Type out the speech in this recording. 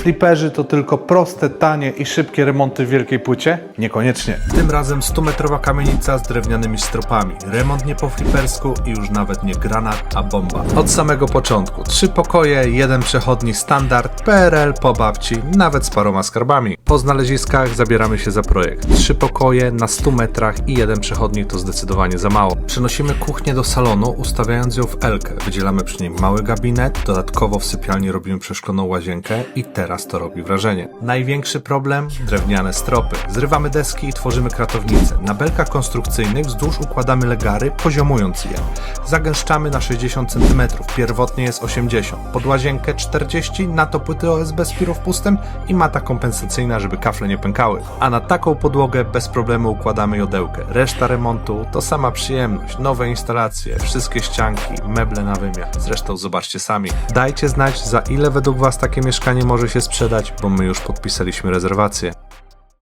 Fliperzy to tylko proste, tanie i szybkie remonty w wielkiej płycie? Niekoniecznie. Tym razem 100-metrowa kamienica z drewnianymi stropami. Remont nie po flipersku i już nawet nie granat, a bomba. Od samego początku. Trzy pokoje, jeden przechodni standard, PRL po babci, nawet z paroma skarbami. Po znaleziskach zabieramy się za projekt. Trzy pokoje na 100 metrach i jeden przechodni to zdecydowanie za mało. Przenosimy kuchnię do salonu, ustawiając ją w Elkę. Wydzielamy przy niej mały gabinet, dodatkowo w sypialni robimy przeszkloną łazienkę i teraz to robi wrażenie. Największy problem? Drewniane stropy. Zrywamy deski i tworzymy kratownice. Na belkach konstrukcyjnych wzdłuż układamy legary, poziomując je. Zagęszczamy na 60 cm, pierwotnie jest 80. Pod łazienkę 40, na to płyty OSB z pirowpustem i mata kompensacyjna, żeby kafle nie pękały. A na taką podłogę bez problemu układamy jodełkę. Reszta remontu to sama przyjemność, nowe instalacje, wszystkie ścianki, meble na wymiar. Zresztą zobaczcie sami. Dajcie znać za ile według Was takie mieszkanie może sprzedać, bo my już podpisaliśmy rezerwację.